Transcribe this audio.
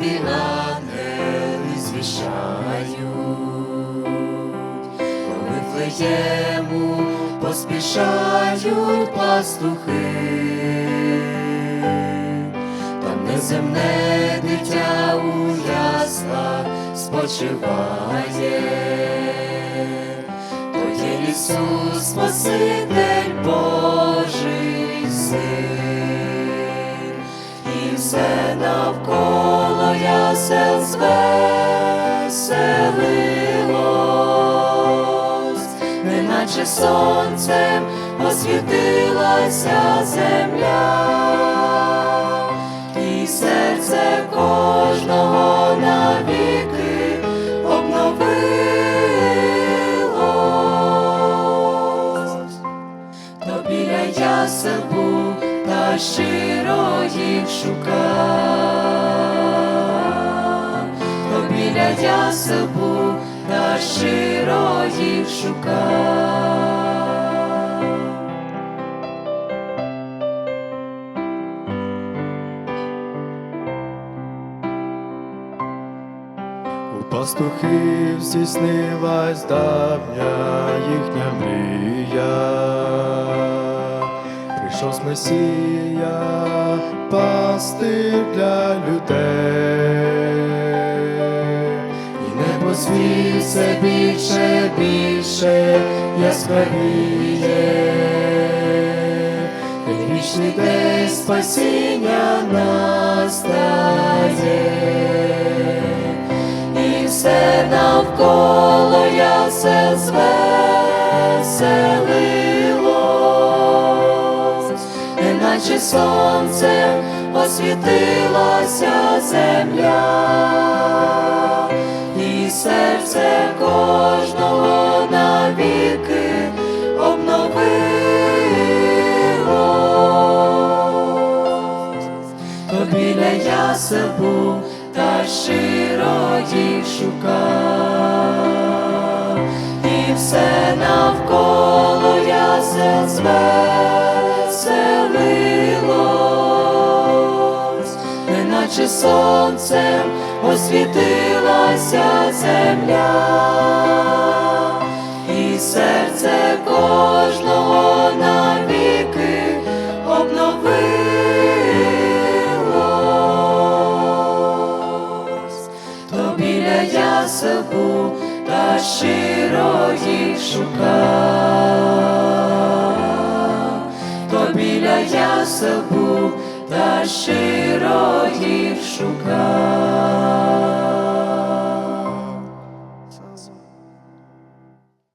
небі ангели звіщають, коли Вифлеєму поспішають пастухи, там неземне дитя у яслах спочиває, то є Ісус, Спаситель Божий син, все навколо ясел звеселилось, неначе сонцем освітилася земля, і серце кожного навіки обновилось. То біля ясел та щиро їх шукав, ясел був та щиро їх. У пастухів здійснилась давня їхня мрія. Прийшов з Месія, пастир для людей. Все більше, більше яскравіє. Вічний день спасіння настає. І все навколо ясел звеселилось, неначе сонцем освітилася земля, та щиро їх шукав, і все навколо ясел звеселилось, неначе сонцем освітилася земля, і серце кожного біля ясел та щиро їх шукав, то біля я був та щиро їх шукав.